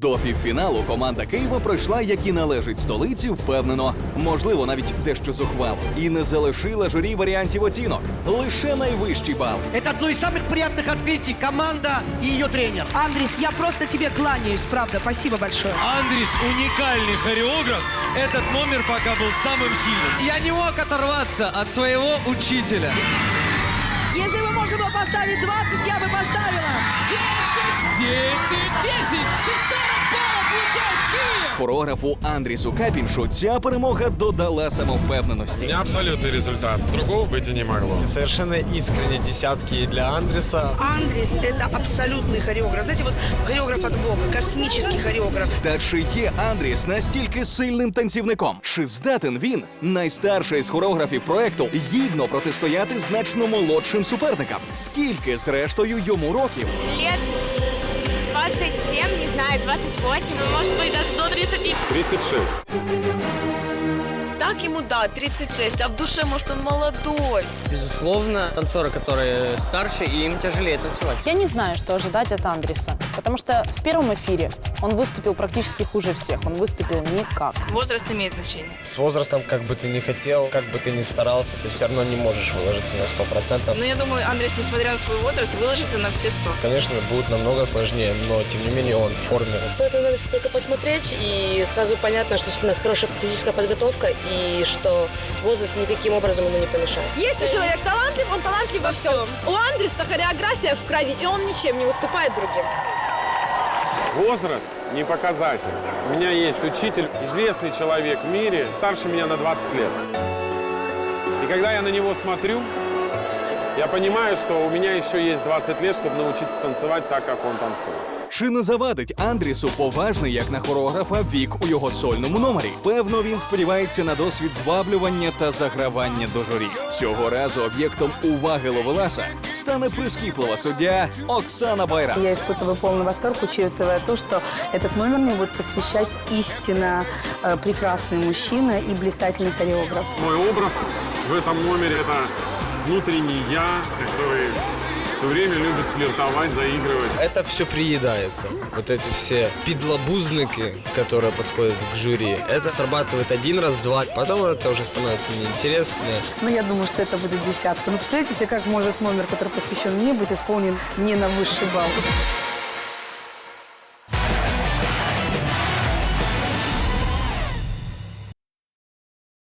До півфіналу команда Києва пройшла, як і належить столиці, впевнено, можливо, навіть дещо зухвало, і не залишила журі варіантів оцінок. Лише найвищий бал. Это одно из самых приятных открытий. Команда и ее тренер. Андрис, я просто тебе кланяюсь, правда. Спасибо большое. Андрис уникальный хореограф. Этот номер пока был самым сильным. Я не мог оторваться от своего учителя. Если бы можно было поставить 20, я бы поставила. 10, 10! 40 баллов получает Киев! Хореографу Андрісу Капіншу ця перемога додала самовпевненості. Абсолютный результат. Другого быть и не могло. Совершенно искренне десятки для Андреса. Андрис – это абсолютный хореограф. Знаете, вот хореограф от Бога, космический хореограф. Та чи є Андріс настільки сильним танцівником? Чи здатен він, найстарший з хореографів проекту, гідно протистояти значно молодшим суперникам? Скільки, зрештою, йому років? лет 27, знаю, 28, ну, может быть, даже до 30. 36. Так ему, да, 36, а в душе, может, он молодой. Безусловно, танцоры, которые старше, и им тяжелее танцевать. Я не знаю, что ожидать от Андреса, потому что в первом эфире он выступил практически хуже всех. Он выступил никак. Возраст имеет значение. С возрастом, как бы ты ни хотел, как бы ты ни старался, ты все равно не можешь выложиться на 100%. Но я думаю, Андрес, несмотря на свой возраст, выложится на все 100. Конечно, будет намного сложнее, но тем не менее он в форме. Стоит на нас только посмотреть, и сразу понятно, что действительно хорошая физическая подготовка, и что возраст никаким образом ему не помешает. Если человек талантлив, он талантлив во всем. У Андреса хореография в крови, и он ничем не уступает другим. Возраст не показатель. У меня есть учитель, известный человек в мире, старше меня на 20 лет. И когда я на него смотрю, я понимаю, что у меня еще есть 20 лет, чтобы научиться танцевать так, как он танцует. Чи не завадить Андрісу поважний, як на хореографа, вік у його сольному номері? Певно, він сподівається на досвід зваблювання та загравання до журі. Цього разу об'єктом уваги Ловеласа стане прискіплива суддя Оксана Байрам. Я испытываю полный восторг, учитывая то, что этот номер мне будет посвящать истинно э, прекрасный мужчина и блистательный хореограф. Мой образ в этом номере – это внутренний я, который все время любит флиртовать, заигрывать. Это все приедается. Вот эти все пидлобузныки, которые подходят к жюри, это срабатывает один раз, два, потом это уже становится неинтересно. Но я думаю, что это будет десятка. Ну, представляете себе, как может номер, который посвящен мне, быть исполнен не на высший балл.